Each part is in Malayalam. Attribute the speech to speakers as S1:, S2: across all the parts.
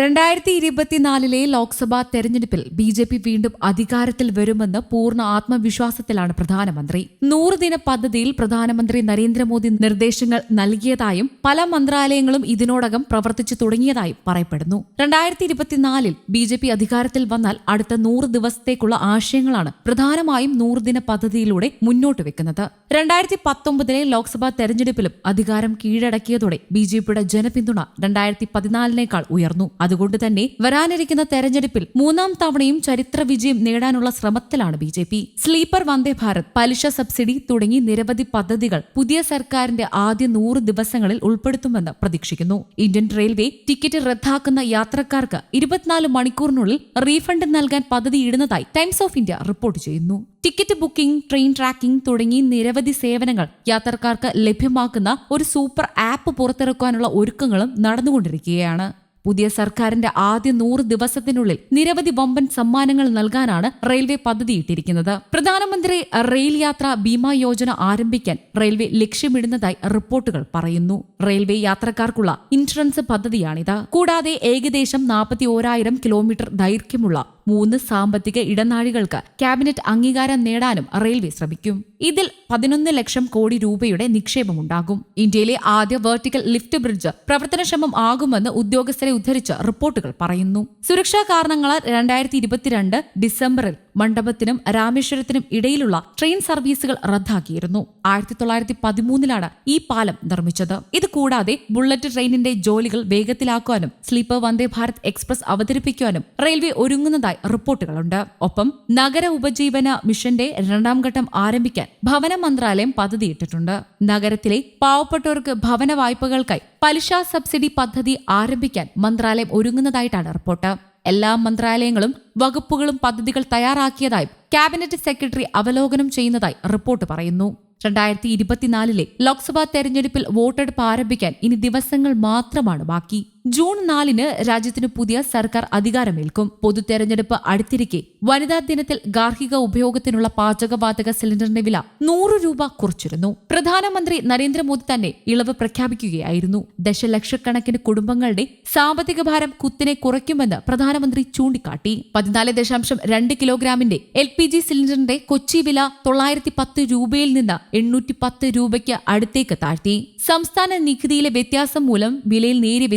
S1: രണ്ടായിരത്തി ഇരുപത്തിനാലിലെ ലോക്സഭാ തെരഞ്ഞെടുപ്പിൽ ബി ജെ പി വീണ്ടും അധികാരത്തിൽ വരുമെന്ന് പൂർണ ആത്മവിശ്വാസത്തിലാണ് പ്രധാനമന്ത്രി. നൂറ് ദിന പദ്ധതിയിൽ പ്രധാനമന്ത്രി നരേന്ദ്രമോദി നിർദ്ദേശങ്ങൾ നൽകിയതായും പല മന്ത്രാലയങ്ങളും ഇതിനോടകം പ്രവർത്തിച്ചു തുടങ്ങിയതായും പറയപ്പെടുന്നു. രണ്ടായിരത്തി ഇരുപത്തിനാലിൽ ബി ജെ പി അധികാരത്തിൽ വന്നാൽ അടുത്ത നൂറ് ദിവസത്തേക്കുള്ള ആശയങ്ങളാണ് പ്രധാനമായും നൂറ് ദിന പദ്ധതിയിലൂടെ മുന്നോട്ട് വെക്കുന്നത്. രണ്ടായിരത്തി പത്തൊമ്പതിലെ ലോക്സഭാ തെരഞ്ഞെടുപ്പിലും അധികാരം കീഴടക്കിയതോടെ ബി ജെ പിയുടെ ജനപിന്തുണ രണ്ടായിരത്തി പതിനാലിനേക്കാൾ ഉയർന്നു. അതുകൊണ്ട് തന്നെ വരാനിരിക്കുന്ന തെരഞ്ഞെടുപ്പിൽ മൂന്നാം തവണയും ചരിത്ര വിജയം നേടാനുള്ള ശ്രമത്തിലാണ് B J P. Sleeper Vande Bharat പലിശ സബ്സിഡി തുടങ്ങി നിരവധി പദ്ധതികൾ പുതിയ സർക്കാരിന്റെ ആദ്യ നൂറ് ദിവസങ്ങളിൽ ഉൾപ്പെടുത്തുമെന്ന് പ്രതീക്ഷിക്കുന്നു. ഇന്ത്യൻ റെയിൽവേ ടിക്കറ്റ് റദ്ദാക്കുന്ന യാത്രക്കാർക്ക് ഇരുപത്തിനാല് മണിക്കൂറിനുള്ളിൽ റീഫണ്ട് നൽകാൻ പദ്ധതിയിടുന്നതായി ടൈംസ് ഓഫ് ഇന്ത്യ റിപ്പോർട്ട് ചെയ്യുന്നു. ടിക്കറ്റ് ബുക്കിംഗ് ട്രെയിൻ ട്രാക്കിംഗ് തുടങ്ങി നിരവധി സേവനങ്ങൾ യാത്രക്കാർക്ക് ലഭ്യമാക്കുന്ന ഒരു സൂപ്പർ ആപ്പ് പുറത്തിറക്കാനുള്ള ഒരുക്കങ്ങളും നടന്നുകൊണ്ടിരിക്കുകയാണ്. പുതിയ സർക്കാരിന്റെ ആദ്യ നൂറ് ദിവസത്തിനുള്ളിൽ നിരവധി വമ്പൻ സമ്മാനങ്ങൾ നൽകാനാണ് റെയിൽവേ പദ്ധതിയിട്ടിരിക്കുന്നത്. പ്രധാനമന്ത്രി റെയിൽ യാത്ര ബീമാ യോജന ആരംഭിക്കാൻ റെയിൽവേ ലക്ഷ്യമിടുന്നതായി റിപ്പോർട്ടുകൾ പറയുന്നു. റെയിൽവേ യാത്രക്കാർക്കുള്ള ഇൻഷുറൻസ് പദ്ധതിയാണിത്. കൂടാതെ ഏകദേശം നാൽപ്പത്തി ഓരായിരം കിലോമീറ്റർ ദൈർഘ്യമുള്ള മൂന്ന് സാമ്പത്തിക ഇടനാഴികൾക്ക് ക്യാബിനറ്റ് അംഗീകാരം നേടാനും റെയിൽവേ ശ്രമിക്കും. ഇതിൽ പതിനൊന്ന് ലക്ഷം കോടി രൂപയുടെ നിക്ഷേപമുണ്ടാകും. ഇന്ത്യയിലെ ആദ്യ വെർട്ടിക്കൽ ലിഫ്റ്റ് ബ്രിഡ്ജ് പ്രവർത്തനക്ഷമം ആകുമെന്ന് ഉദ്യോഗസ്ഥരെ ഉദ്ധരിച്ച് റിപ്പോർട്ടുകൾ പറയുന്നു. സുരക്ഷാ കാരണങ്ങളാൽ രണ്ടായിരത്തി ഇരുപത്തിരണ്ട് ഡിസംബറിൽ മണ്ഡപത്തിനും രാമേശ്വരത്തിനും ഇടയിലുള്ള ട്രെയിൻ സർവീസുകൾ റദ്ദാക്കിയിരുന്നു. ആയിരത്തി തൊള്ളായിരത്തി പതിമൂന്നിലാണ് ഈ പാലം നിർമ്മിച്ചത്. ഇത് കൂടാതെ ബുള്ളറ്റ് ട്രെയിനിന്റെ ജോലികൾ വേഗത്തിലാക്കാനും സ്ലീപ്പർ വന്ദേ ഭാരത് എക്സ്പ്രസ് അവതരിപ്പിക്കുവാനും റെയിൽവേ ഒരുങ്ങുന്നതായി റിപ്പോർട്ടുകളുണ്ട്. ഒപ്പം നഗര ഉപജീവന മിഷന്റെ രണ്ടാം ഘട്ടം ആരംഭിക്കാൻ ഭവന മന്ത്രാലയം പദ്ധതിയിട്ടിട്ടുണ്ട്. നഗരത്തിലെ പാവപ്പെട്ടവർക്ക് ഭവന വായ്പകൾക്കായി പലിശ സബ്സിഡി പദ്ധതി ആരംഭിക്കാൻ മന്ത്രാലയം ഒരുങ്ങുന്നതായിട്ടാണ് റിപ്പോർട്ട്. എല്ലാ മന്ത്രാലയങ്ങളും വകുപ്പുകളും പദ്ധതികൾ തയ്യാറാക്കിയതായും ക്യാബിനറ്റ് സെക്രട്ടറി അവലോകനം ചെയ്യുന്നതായി റിപ്പോർട്ട് പറയുന്നു. രണ്ടായിരത്തി ഇരുപത്തിനാലിലെ ലോക്സഭാ തെരഞ്ഞെടുപ്പിൽ വോട്ടെടുപ്പ് ആരംഭിക്കാൻ ഇനി ദിവസങ്ങൾ മാത്രമാണ് ബാക്കി. ജൂൺ നാലിന് രാജ്യത്തിന് പുതിയ സർക്കാർ അധികാരമേൽക്കും. പൊതു തെരഞ്ഞെടുപ്പ് അടുത്തിരിക്കെ വനിതാ ദിനത്തിൽ ഗാർഹിക ഉപയോഗത്തിനുള്ള പാചകവാതക സിലിണ്ടറിന്റെ വില നൂറ് രൂപ കുറച്ചിരുന്നു. പ്രധാനമന്ത്രി നരേന്ദ്രമോദി തന്നെ ഇളവ് പ്രഖ്യാപിക്കുകയായിരുന്നു. ദശലക്ഷക്കണക്കിന് കുടുംബങ്ങളുടെ സാമ്പത്തിക ഭാരം കുത്തിനെ കുറയ്ക്കുമെന്ന് പ്രധാനമന്ത്രി ചൂണ്ടിക്കാട്ടി. പതിനാല് ദശാംശം രണ്ട് കിലോഗ്രാമിന്റെ എൽ പി ജി സിലിണ്ടറിന്റെ കൊച്ചി വില തൊള്ളായിരത്തി പത്ത് രൂപയിൽ നിന്ന് എണ്ണൂറ്റി പത്ത് രൂപയ്ക്ക് അടുത്തേക്ക് താഴ്ത്തി. സംസ്ഥാന നികുതിയിലെ വ്യത്യാസം മൂലം വിലയിൽ നേരിയ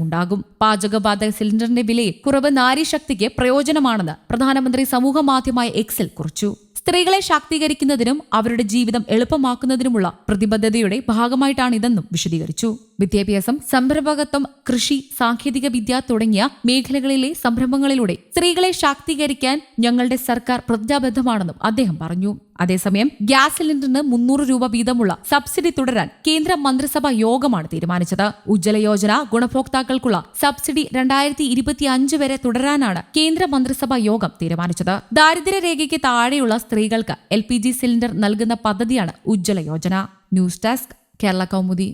S1: വ്യത്യാസമുണ്ടാകും പാചകവാതക സിലിണ്ടറിന്റെ വിലയിൽ കുറവ് നാരീശക്തിക്ക് പ്രയോജനമാണെന്ന് പ്രധാനമന്ത്രി സമൂഹമാധ്യമമായ എക്സിൽ കുറിച്ചു. സ്ത്രീകളെ ശാക്തീകരിക്കുന്നതിനും അവരുടെ ജീവിതം എളുപ്പമാക്കുന്നതിനുമുള്ള പ്രതിബദ്ധതയുടെ ഭാഗമായിട്ടാണിതെന്നും വിശദീകരിച്ചു. വിദ്യാഭ്യാസം സംരംഭകത്വം കൃഷി സാങ്കേതിക വിദ്യ തുടങ്ങിയ മേഖലകളിലെ സംരംഭങ്ങളിലൂടെ സ്ത്രീകളെ ശാക്തീകരിക്കാൻ ഞങ്ങളുടെ സർക്കാർ പ്രതിജ്ഞാബദ്ധമാണെന്നും അദ്ദേഹം പറഞ്ഞു. അതേസമയം ഗ്യാസ് സിലിണ്ടറിന് മുന്നൂറ് രൂപ വീതമുള്ള സബ്സിഡി തുടരാൻ കേന്ദ്ര മന്ത്രിസഭാ യോഗമാണ് തീരുമാനിച്ചത്. ഉജ്ജ്വല യോജന ഗുണഭോക്താക്കൾക്കുള്ള സബ്സിഡി രണ്ടായിരത്തി ഇരുപത്തി അഞ്ച് വരെ തുടരാനാണ് കേന്ദ്ര മന്ത്രിസഭാ യോഗം തീരുമാനിച്ചത്. ദാരിദ്ര്യരേഖയ്ക്ക് താഴെയുള്ള സ്ത്രീകൾക്ക് എൽ സിലിണ്ടർ നൽകുന്ന പദ്ധതിയാണ് Ujjwala Yojana. News desk Kerala Kaumudi.